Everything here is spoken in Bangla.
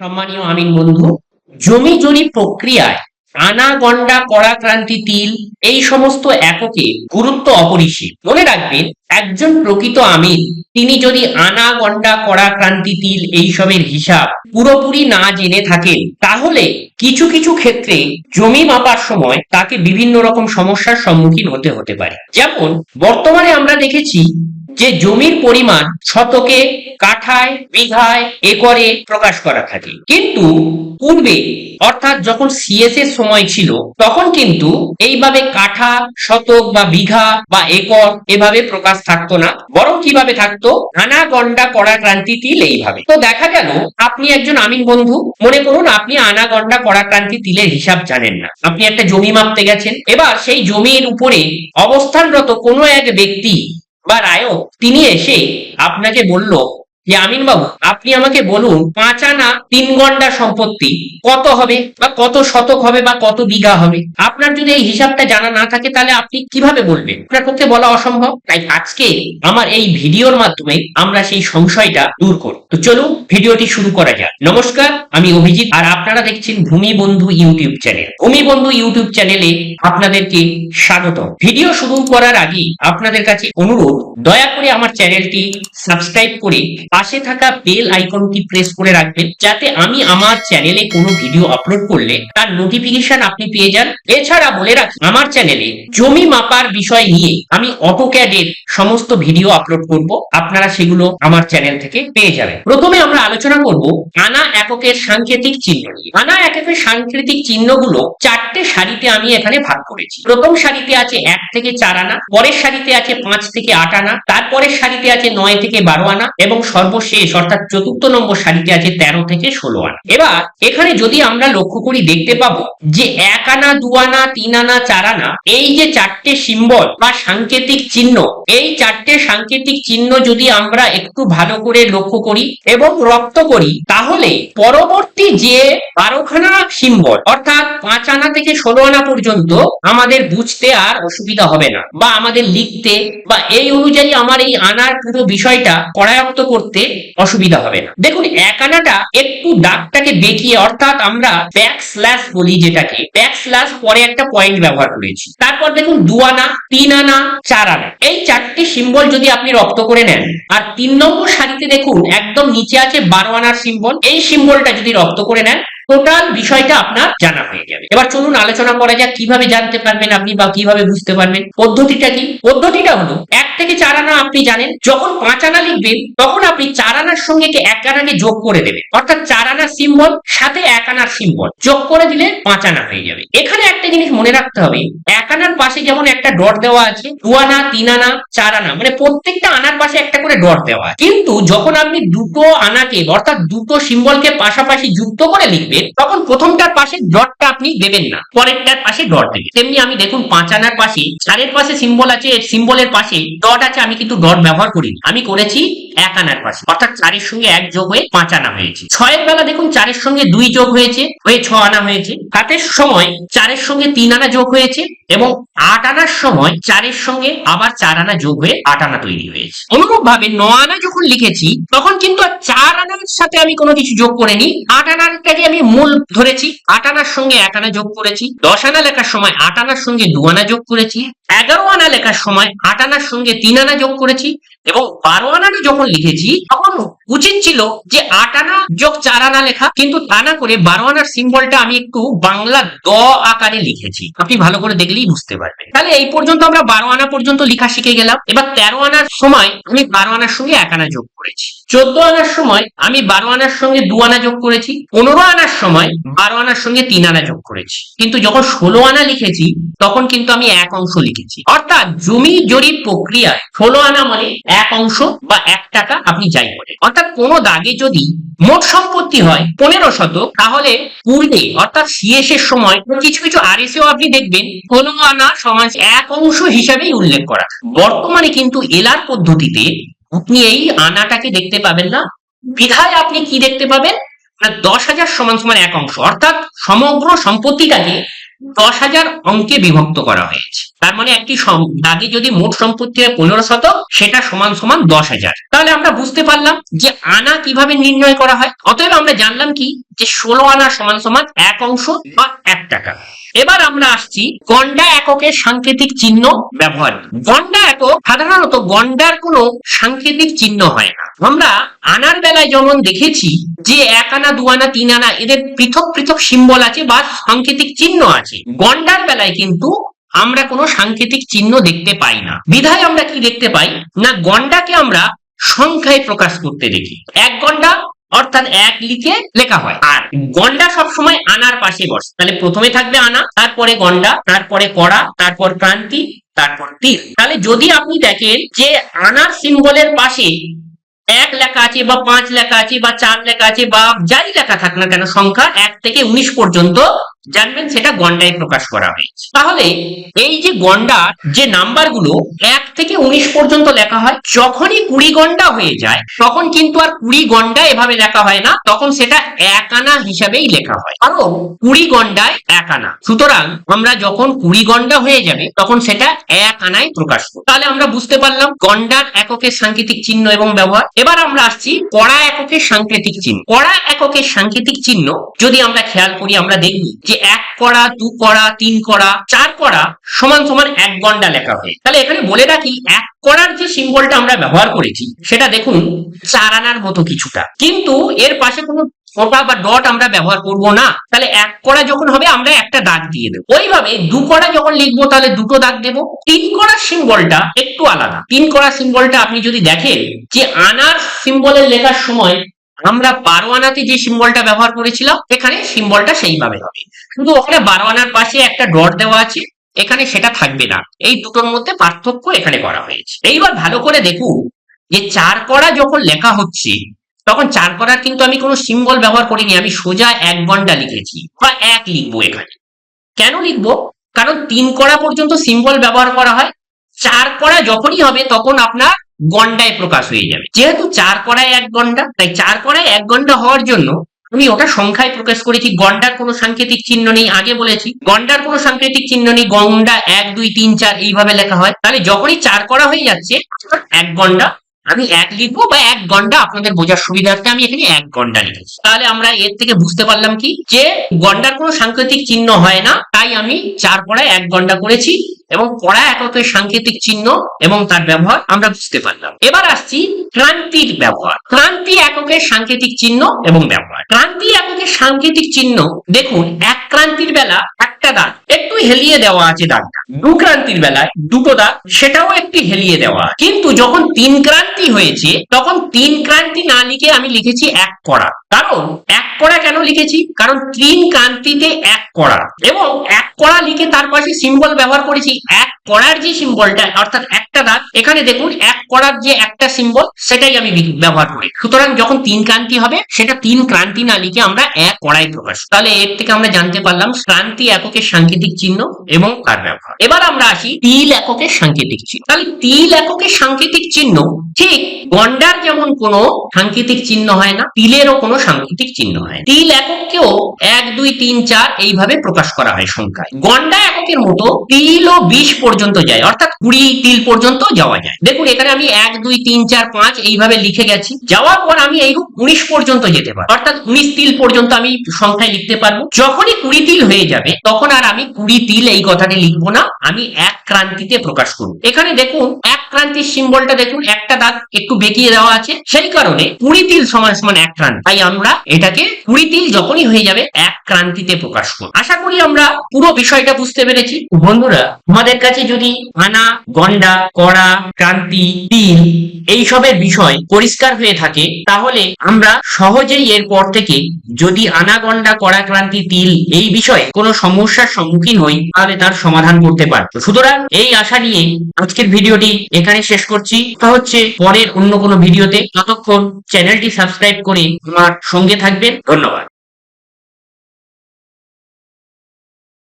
সম্মানীয় আমিন বন্ধু জমি জরিপ প্রক্রিয়ায় আনা গন্ডা কড়াক্রান্তি তিল এই সমস্ত এককে গুরুত্ব অপরিসীম। মনে রাখবেন, একজন প্রকৃত আমিন, তিনি যদি আনা গন্ডা কড়াক্রান্তি তিল এইসবের হিসাব পুরোপুরি না জেনে থাকেন, তাহলে কিছু কিছু ক্ষেত্রে জমি মাপার সময় তাকে বিভিন্ন রকম সমস্যার সম্মুখীন হতে হতে পারে। যেমন, বর্তমানে আমরা দেখেছি যে জমির পরিমাণ শতকে, কাঠায়, বিঘায়, একরে প্রকাশ করা থাকে। কিন্তু পূর্বে, অর্থাৎ যখন সিএস এর সময় ছিল, তখন কিন্তু এইভাবে কাঠা, শতক বা বিঘা বা একর এভাবে প্রকাশ থাকতো না। বরং কীভাবে থাকতো? আনা গন্ডা কড়া ক্রান্তি তিল এইভাবে তো দেখা গেল, আপনি একজন আমিন বন্ধু। মনে করুন, আপনি আনা গন্ডা কড়া ক্রান্তি তিলের হিসাব জানেন না। আপনি একটা জমি মাপতে গেছেন। এবার সেই জমির উপরে অবস্থানরত কোনো এক ব্যক্তি বা রায়ক তিনি এসে আপনাকে বলল যে আমিন বাবু আপনি আমাকে বলুন পাঁচ আনা তিন ঘণ্টা সম্পত্তি কত হবে বা কত শতক হবে বা কত বিঘা হবে? আপনার যদি এই হিসাবটা জানা না থাকে তাহলে আপনি কীভাবে বলবেন? আপনার পক্ষে বলা অসম্ভব। তাই আজকে আমার এই ভিডিওর মাধ্যমে আমরা সেই সংশয়টা দূর করব। তো চলুন ভিডিওটি শুরু করা যাক। নমস্কার, আমি অভিজিৎ আর আপনারা দেখছেন ভূমি বন্ধু ইউটিউব চ্যানেল। ভূমি বন্ধু ইউটিউব চ্যানেলে আপনাদেরকে স্বাগত ভিডিও শুরু করার আগে আপনাদের কাছে অনুরোধ, দয়া করে আমার চ্যানেলটি সাবস্ক্রাইব করে পাশে থাকা বেল আইকনটি প্রেস করে রাখবেন, যাতে আমি আমার চ্যানেলে কোনো ভিডিও আপলোড করলে তার নোটিফিকেশন আপনি পেয়ে যান। এছাড়া বলে রাখি, আমার চ্যানেলে জমি মাপার বিষয় নিয়ে আমি অটোক্যাডের সমস্ত ভিডিও আপলোড করব। আপনারা সেগুলো আমার চ্যানেল থেকে পেয়ে যাবেন। প্রথমে আমরা আলোচনা করব আনা এককের সাংকেতিক চিহ্ন নিয়ে। আনা এককের সাংকেতিক চিহ্নগুলো চারটে সারিতে আমি এখানে ভাগ করেছি। প্রথম সারিতে আছে এক থেকে চার আনা, পরের সারিতে আছে পাঁচ থেকে আট আনা, তারপরের সারিতে আছে নয় থেকে বারো আনা, এবং সর্বশেষ, অর্থাৎ চতুর্থ নম্বর সারিতে আছে তেরো থেকে ষোলো আনা। এবার, এখানে যদি আমরা লক্ষ্য করি, দেখতে পাবো যে এক আনা, দু আনা, তিন আনা, চার আনা, এই যে চারটে সিম্বল বা সাংকেতিক চিহ্ন, এই চারটে সাংকেতিক চিহ্ন যদি আমরা একটু ভালো করে লক্ষ্য করি এবং রপ্ত করি, তাহলে পরবর্তী যে বারোখানা সিম্বল অর্থাৎ পাঁচ আনা থেকে ষোলো আনা পর্যন্ত আমাদের বুঝতে আর অসুবিধা হবে না। বা আমাদের লিখতে বা এই অনুযায়ী আমার এই আনার পুরো বিষয়টা করায়ত্ত করতে অসুবিধা হবে না। দেখুন এক আনাটা একটু দাগটাকে বেঁকিয়ে, অর্থাৎ আমরা ব্যাক স্ল্যাশ বলি যেটাকে ব্যাক স্ল্যাশ পরে একটা পয়েন্ট ব্যবহার করেছি। তারপর দেখুন দু আনা তিন আনা চার আনা এই চারটি সিম্বল যদি আপনি রপ্ত করে নেন, আর তিন নম্বর সারিতে দেখুন, একদম নিচে আছে বারো আনার সিম্বল এই সিম্বলটা যদি রপ্ত করে নেন টোটাল বিষয়টা আপনার জানা হয়ে যাবে। এবার চলুন আলোচনা করা যাক, কীভাবে জানতে পারবেন আপনি বা কীভাবে বুঝতে পারবেন। পদ্ধতিটা কি? পদ্ধতিটা হলো, এক থেকে চার আনা আপনি জানেন, যখন পাঁচ আনা লিখবেন, তখন আপনি চার আনার সঙ্গে এক আনাকে যোগ করে দেবেন। অর্থাৎ চার আনার সিম্বল, সাথে এক আনার সিম্বল। যোগ করে দিলে পাঁচ আনা হয়ে যাবে। এখানে একটা জিনিস মনে রাখতে হবে, এক আনার পাশে যেমন একটা ডট দেওয়া আছে, দু আনা, তিন আনা, চার আনা মানে প্রত্যেকটা আনার পাশে একটা করে ডট দেওয়া কিন্তু যখন আপনি দুটো আনাকে, অর্থাৎ দুটো সিম্বলকে পাশাপাশি যুক্ত করে লিখবেন তখন প্রথমটার পাশে ডটটা আপনি দেবেন না, পরেরটার পাশে ডট দেবেন। তেমনি আমি দেখুন, পাঁচ আনার পাশে, চারের পাশে সিম্বল আছে সিম্বলের পাশে ডট আছে, আমি কিন্তু ডট ব্যবহার করিনি। আমি করেছি এক আনার পাশে, অর্থাৎ চারের সঙ্গে এক যোগ হয়ে পাঁচ আনা হয়েছে। ছয়ের বেলা দেখুন, চারের সঙ্গে দুই যোগ হয়েছে, হয়ে ছ আনা হয়েছে। সাতের সময় চারের সঙ্গে তিন আনা যোগ হয়েছে এবং আট আনার সময় চারের সঙ্গে আবার চার আনা যোগ হয়ে আট আনা তৈরি হয়েছে। অনুরূপ ভাবে ন আনা যখন লিখেছি, তখন কিন্তু চার আনার সাথে আমি কোনো কিছু যোগ করিনি। আট আনারটাকে আমি মূল ধরেছি আট আনার সঙ্গে এক আনা যোগ করেছি দশ আনা লেখার সময় আট আনার সঙ্গে দু আনা যোগ করেছি এগারো আনা লেখার সময় আট আনার সঙ্গে তিন আনা যোগ করেছি এবং বারো আনাটা যখন লিখেছি, তখন উচিত ছিল যে আট আনা যোগ চার আনা লেখা, কিন্তু তা না করে বারো আনার সিম্বলটা আমি একটু বাংলা দ আকারে লিখেছি। আপনি ভালো করে দেখলেই বুঝতে পারবেন। তাহলে এই পর্যন্ত আমরা বারো আনা পর্যন্ত লিখা শিখে গেলাম। এবার তেরো আনার সময় আমি বারো আনার সঙ্গে এক আনা যোগ করেছি। চোদ্দ আনার সময় আমি বারো আনার সঙ্গে দু আনা যোগ করেছি। পনেরো আনার সময় বারো আনার সঙ্গে তিন আনা যোগ করেছি। কিন্তু যখন ষোলো আনা লিখেছি, তখন কিন্তু আমি এক অংশ লিখেছি। অর্থাৎ জমি জরিপ প্রক্রিয়ায় ষোলো আনা মানে এক অংশ বা এক টাকা আপনি যাই বলেন। অর্থাৎ কোনো দাগে যদি মোট সম্পত্তি হয় পনেরো শতক, তাহলে পূর্বে, অর্থাৎ সিএস সময়, কিছু কিছু আরএসএও আপনি দেখবেন আনা সমাজ এক অংশ হিসাবেই উল্লেখ করা। বর্তমানে কিন্তু এলার পদ্ধতিতে আপনি এই আনাটাকে দেখতে পাবেন না। বিধায় আপনি কি দেখতে পাবেন? দশ হাজার সমান সমান এক অংশ। অর্থাৎ সমগ্র সম্পত্তিটাকে দশ হাজার অঙ্কে বিভক্ত করা হয়েছে। তার মানে একটি দাগে যদি মোট সম্পত্তি হয় পনেরো শতক, সেটা সমান সমান দশ হাজার। তাহলে আমরা বুঝতে পারলাম যে আনা কীভাবে নির্ণয় করা হয়। অতএব আমরা জানলাম কি? যে ষোলো আনা সমান সমান এক অংশ বা এক টাকা। এবার আমরা আসছি গন্ডা এককের সাংকেতিক চিহ্ন ব্যবহার গন্ডা একক সাধারণত গন্ডার কোনো সাংকেতিক চিহ্ন হয় না। আমরা আনার বেলায় যেমন দেখেছি যে এক আনা, দু আনা, তিন আনা এদের পৃথক পৃথক সিম্বল আছে বা সাংকেতিক চিহ্ন আছে। গন্ডার বেলায় কিন্তু আমরা কোনো সাংকেতিক চিহ্ন দেখতে পাই না। বিধায় আমরা কি দেখতে পাই? না, গন্ডাকে আমরা সংখ্যায় প্রকাশ করতে দেখি। এক গন্ডা অর্থাৎ এক লিখে লেখা হয়। আর গন্ডা সবসময় আনার পাশে বসে। তাহলে প্রথমে থাকবে আনা, তারপরে গন্ডা তারপরে কড়া তারপর ক্রান্তি, তারপর তীর তাহলে যদি আপনি দেখেন যে আনার সিম্বলের পাশে এক লেখা আছে বা পাঁচ লেখা আছে বা চার লেখা আছে বা যাই লেখা থাক না কেন, সংখ্যা এক থেকে উনিশ পর্যন্ত জানবেন সেটা গন্ডায় প্রকাশ করা হয়েছে। তাহলে এই যে গন্ডা, যে নাম্বারগুলো এক থেকে উনিশ পর্যন্ত লেখা হয়, যখনই কুড়ি গন্ডা হয়ে যায়, তখন কিন্তু আর কুড়ি গন্ডা এভাবে লেখা হয় না, তখন সেটা এক আনা হিসাবেই লেখা হয়। কারণ কুড়ি গন্ডায় এক আনা। সুতরাং আমরা যখন কুড়ি গন্ডা হয়ে যাবে, তখন সেটা এক আনায় প্রকাশ করব। তাহলে আমরা বুঝতে পারলাম গন্ডার এককের সাংকেতিক চিহ্ন এবং ব্যবহার। এবার আমরা আসছি কড়া এককের সাংকেতিক চিহ্ন। কড়া এককের সাংকেতিক চিহ্ন যদি আমরা খেয়াল করি, আমরা দেখব যে এক কড়া, দু কড়া, তিন কড়া, চার কড়া সমান সমান এক গন্ডা লেখা হয়। তাহলে এখানে বলে রাখি, এক কড়ার যে সিম্বলটা আমরা ব্যবহার করেছি, সেটা দেখুন চার আনার মতো কিছুটা। কিন্তু এর পাশে কোনো ফোঁটা বা ডট আমরা ব্যবহার করব না। তাহলে এক কড়া যখন হবে, আমরা একটা দাগ দিয়ে দেবো। ওইভাবে দু কড়া যখন লিখব, তাহলে দুটো দাগ দেবো। তিন কড়ার সিম্বলটা একটু আলাদা। তিন কড়ার সিম্বলটা আপনি যদি দেখেন, যে আনার সিম্বলের লেখার সময় আমরা বারো আনাতে যে সিম্বলটা ব্যবহার করেছিলাম, এখানে সিম্বলটা সেইভাবে হবে। কিন্তু ওখানে বারো আনার পাশে একটা ডট দেওয়া আছে, এখানে সেটা থাকবে না। এই দুটোর মধ্যে পার্থক্য এখানে করা হয়েছে। এইবার ভালো করে দেখুন যে চার কড়া যখন লেখা হচ্ছে, তখন চার করার কিন্তু আমি কোনো সিম্বল ব্যবহার করিনি, আমি সোজা এক গন্ডা লিখেছি, বা এক লিখব এখানে। কেন লিখব? কারণ তিন কড়া পর্যন্ত সিম্বল ব্যবহার করা হয়। চার কড়া যখনই হবে, তখন আপনার গন্ডায় প্রকাশ হয়ে যাবে। যেহেতু চার কড়ায় এক গন্ডা, তাই চার করায় এক গন্ডা হওয়ার জন্য আমি ওটা সংখ্যায় প্রকাশ করেছি। গন্ডার কোনো সাংকেতিক চিহ্ন নেই, আগে বলেছি। গন্ডার কোনো সাংকেতিক চিহ্ন নেই, গন্ডা এক, দুই, তিন, চার এইভাবে লেখা হয়। তাহলে যখনই চার করা হয়ে যাচ্ছে, এক গন্ডা আমি এক লিখব বা এক গন্ডা আপনাদের বোঝার সুবিধার্থে আমি এখানে এক গন্ডা লিখেছি। তাহলে আমরা এর থেকে বুঝতে পারলাম কি? যে গন্ডার কোনো সাংকেতিক চিহ্ন হয় না, তাই আমি চার পড়ায় এক গন্ডা করেছি এবং পড়া এককের সাংকেতিক চিহ্ন এবং তার ব্যবহার আমরা বুঝতে পারলাম। এবার আসছি ক্রান্তির ব্যবহার। ক্রান্তি এককের সাংকেতিক চিহ্ন এবং ব্যবহার। ক্রান্তি এককের সাংকেতিক চিহ্ন, দেখুন, এক ক্রান্তির বেলা একটা দাগ, একটু হেলিয়ে দেওয়া আছে দাগটা। দু ক্রান্তির বেলায় দুটো দাগ, সেটাও একটু হেলিয়ে দেওয়া। কিন্তু যখন তিন ক্রান্তি হয়েছে, তখন তিন ক্রান্তি না লিখে আমি লিখেছি এক কড়া। কারণ এক কড়া কেন লিখেছি? কারণ তিন ক্রান্তিতে এক কড়া। এবং এক কড়া লিখে তার পাশে সিম্বল ব্যবহার করেছি। এক কড়ার যে সিম্বলটা অর্থাৎ একটা দাগ, এখানে দেখুন, এক কড়ার যে একটা সিম্বল সেটাই আমি ব্যবহার করি। সুতরাং যখন তিন ক্রান্তি হবে, সেটা তিন ক্রান্তি না লিখে আমরা এক কড়াই প্রকাশ। তাহলে এর থেকে আমরা জানতে পারলাম ক্রান্তি এককের সাংকেতিক চিহ্ন এবং তার ব্যবহার। এবার আমরা আসি তিল এককের সাংকেতিক চিহ্ন। তাহলে তিল এককের সাংকেতিক চিহ্ন ঠিক গন্ডার যেমন কোনো সাংকেতিক চিহ্ন হয় না, তিলেরও কোনো সাংকেতিক চিহ্ন হয় তিল একককেও এক, দুই, তিন, চার এইভাবে প্রকাশ করা হয় সংখ্যায়। গন্ডা এককের মতো তিল ও বিশ পর্যন্ত যায়, অর্থাৎ কুড়ি তিল পর্যন্ত যাওয়া যায়। দেখুন, এখানে আমি এক, দুই, তিন, চার, পাঁচ এইভাবে লিখে গেছি। যাওয়ার পর আমি এই উনিশ পর্যন্ত যেতে পারি, অর্থাৎ উনিশ তিল পর্যন্ত আমি সংখ্যায় লিখতে পারব। যখনই কুড়ি তিল হয়ে যাবে, তখন আর আমি কুড়ি তিল এই কথাটি লিখব না, আমি এক ক্রান্তিতে প্রকাশ করব। এখানে দেখুন, এক ক্রান্তির সিম্বলটা দেখুন, একটা দাগ একটু বেঁকিয়ে দেওয়া আছে। সেই কারণে কুড়ি তিল সমান সমান এক ক্রান্তি। তাই আমরা এটাকে কুড়ি তিল যখনই হয়ে যাবে, এক ক্রান্তিতে প্রকাশ করব। আশা করি আমরা পুরো বিষয়টা বুঝতে পেরেছি। বন্ধুরা আমাদের কাছে যদি আনা, গন্ডা, কড়া, ক্রান্তি, তিল এইসবের বিষয় পরিষ্কার হয়ে থাকে, তাহলে আমরা সহজেই এরপর থেকে যদি আনাগন্ডা করাক্রান্তি তিল এই বিষয়ে কোনো সমস্যার সম্মুখীন হই, তাহলে তার সমাধান করতে পারব সুতরাং এই আশা নিয়ে আজকের ভিডিওটি এখানে শেষ করছি। তা হচ্ছে, পরের অন্য কোনো ভিডিওতে ততক্ষণ চ্যানেলটি সাবস্ক্রাইব করে আমার সঙ্গে থাকবেন। ধন্যবাদ।